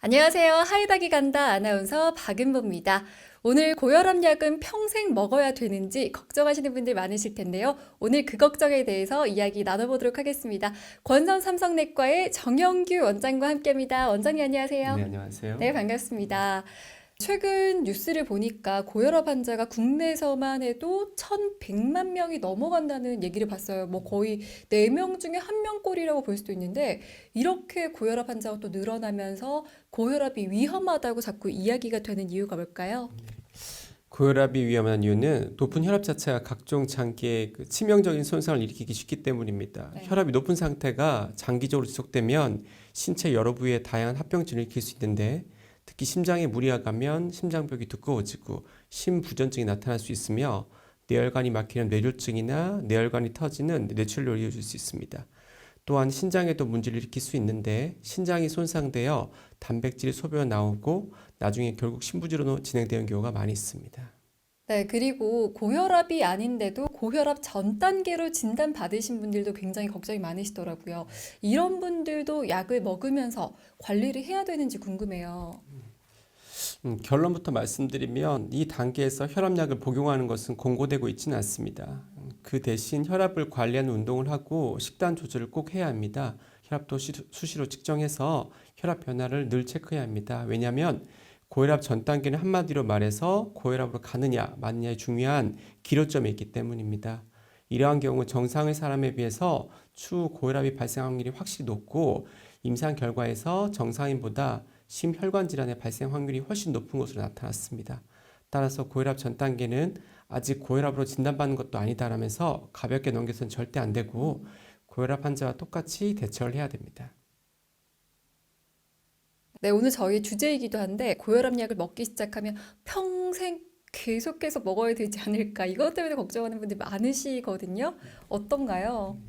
안녕하세요. 하이닥이 간다 아나운서 박은보입니다. 오늘 고혈압 약은 평생 먹어야 되는지 걱정하시는 분들 많으실 텐데요. 오늘 그 걱정에 대해서 이야기 나눠보도록 하겠습니다. 권선 삼성내과의 정영규 원장과 함께합니다. 원장님 안녕하세요. 네, 안녕하세요. 네, 반갑습니다. 최근 뉴스를 보니까 고혈압 환자가 국내에서만 해도 1,100만 명이 넘어간다는 얘기를 봤어요. 뭐 거의 4명 중에 1명꼴이라고 볼 수도 있는데 이렇게 고혈압 환자가 또 늘어나면서 고혈압이 위험하다고 자꾸 이야기가 되는 이유가 뭘까요? 고혈압이 위험한 이유는 높은 혈압 자체가 각종 장기에 그 치명적인 손상을 일으키기 쉽기 때문입니다. 네. 혈압이 높은 상태가 장기적으로 지속되면 신체 여러 부위에 다양한 합병증을 일으킬 수 있는데 특히 심장에 무리가 가면 심장벽이 두꺼워지고 심부전증이 나타날 수 있으며 뇌혈관이 막히는 뇌졸중이나 뇌혈관이 터지는 뇌출혈로 이어질 수 있습니다. 또한 신장에도 문제를 일으킬 수 있는데 신장이 손상되어 단백질이 소변 나오고 나중에 결국 심부지로 진행되는 경우가 많이 있습니다. 네, 그리고 고혈압이 아닌데도 고혈압 전 단계로 진단 받으신 분들도 굉장히 걱정이 많으시더라고요. 이런 분들도 약을 먹으면서 관리를 해야 되는지 궁금해요. 음, 결론부터 말씀드리면 이 단계에서 혈압약을 복용하는 것은 권고되고 있지는 않습니다. 음, 그 대신 혈압을 관리하는 운동을 하고 식단 조절을 꼭 해야 합니다. 혈압도 시- 수시로 측정해서 혈압 변화를 늘 체크해야 합니다. 왜냐하면 고혈압 전 단계는 한마디로 말해서 고혈압으로 가느냐 마느냐의 중요한 기로점이 있기 때문입니다. 이러한 경우 정상의 사람에 비해서 추후 고혈압이 발생할 확률이 확실히 높고 임상 결과에서 정상인보다 심혈관 질환의 발생 확률이 훨씬 높은 것으로 나타났습니다. 따라서 고혈압 전 단계는 아직 고혈압으로 진단받는 것도 아니다라면서 가볍게 넘겨서는 절대 안 되고 고혈압 환자와 똑같이 대처를 해야 됩니다. 네, 오늘 저희 주제이기도 한데 고혈압 약을 먹기 시작하면 평생 계속해서 먹어야 되지 않을까 이것 때문에 걱정하는 분들 많으시거든요. 어떤가요?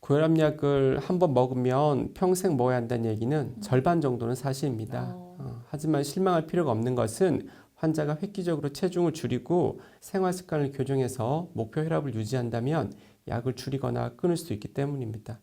고혈압약을 한 번 먹으면 평생 먹어야 한다는 얘기는 절반 정도는 사실입니다. 어. 어, 하지만 실망할 필요가 없는 것은 환자가 획기적으로 체중을 줄이고 생활 습관을 교정해서 목표 혈압을 유지한다면 약을 줄이거나 끊을 수 있기 때문입니다.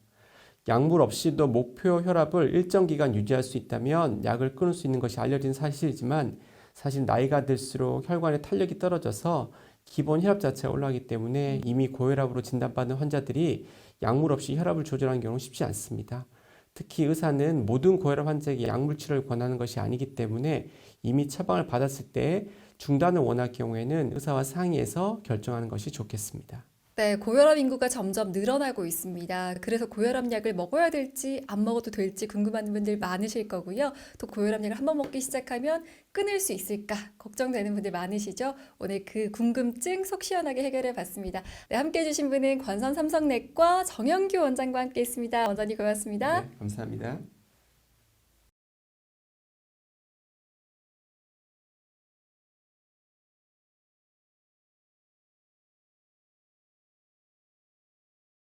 약물 없이도 목표 혈압을 일정 기간 유지할 수 있다면 약을 끊을 수 있는 것이 알려진 사실이지만 사실 나이가 들수록 혈관의 탄력이 떨어져서 기본 혈압 자체가 올라가기 때문에 이미 고혈압으로 진단받은 환자들이 약물 없이 혈압을 조절하는 경우는 쉽지 않습니다. 특히 의사는 모든 고혈압 환자에게 약물 치료를 권하는 것이 아니기 때문에 이미 처방을 받았을 때 중단을 원할 경우에는 의사와 상의해서 결정하는 것이 좋겠습니다. 네, 고혈압 인구가 점점 늘어나고 있습니다. 그래서 고혈압 약을 먹어야 될지 안 먹어도 될지 궁금한 분들 많으실 거고요. 또 고혈압 약을 한번 먹기 시작하면 끊을 수 있을까 걱정되는 분들 많으시죠? 오늘 그 궁금증 속 시원하게 해결해 봤습니다. 네, 함께 해주신 분은 권선 삼성내과 정영규 원장과 함께 했습니다. 원장님 고맙습니다. 네, 감사합니다.